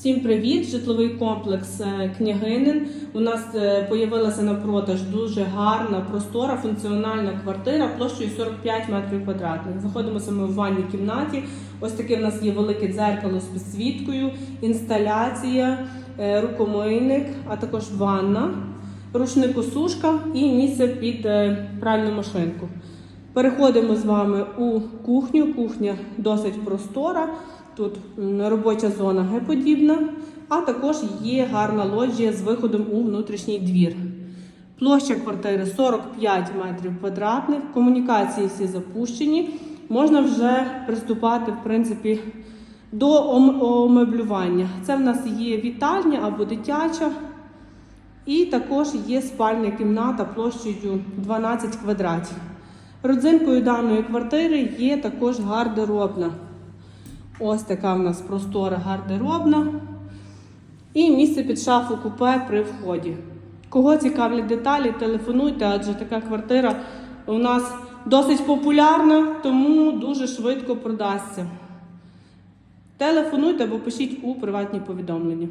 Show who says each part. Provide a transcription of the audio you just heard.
Speaker 1: Всім привіт! Житловий комплекс е, Княгинин. У нас е, появилася на продаж дуже гарна, простора, функціональна квартира площею 45 метрів квадратних. Знаходимося ми в ванній кімнаті. Ось таке в нас є велике дзеркало з підсвіткою, інсталяція, е, рукомийник, а також ванна, рушникосушка і місце під пральну машинку. Переходимо з вами у кухню. Кухня досить простора. Тут робоча зона Г-подібна, а також є гарна лоджія з виходом у внутрішній двір. Площа квартири 45 метрів квадратних, комунікації всі запущені. Можна вже приступати, в принципі, до омеблювання. Це в нас є вітальня або дитяча, і також є спальня кімната площею 12 квадратів. Родзинкою даної квартири є також гардеробна. Ось така в нас простора гардеробна. І місце під шафу купе при вході. Кого цікавлять деталі, телефонуйте, адже така квартира у нас досить популярна, тому дуже швидко продасться. Телефонуйте або пишіть у приватні повідомлення.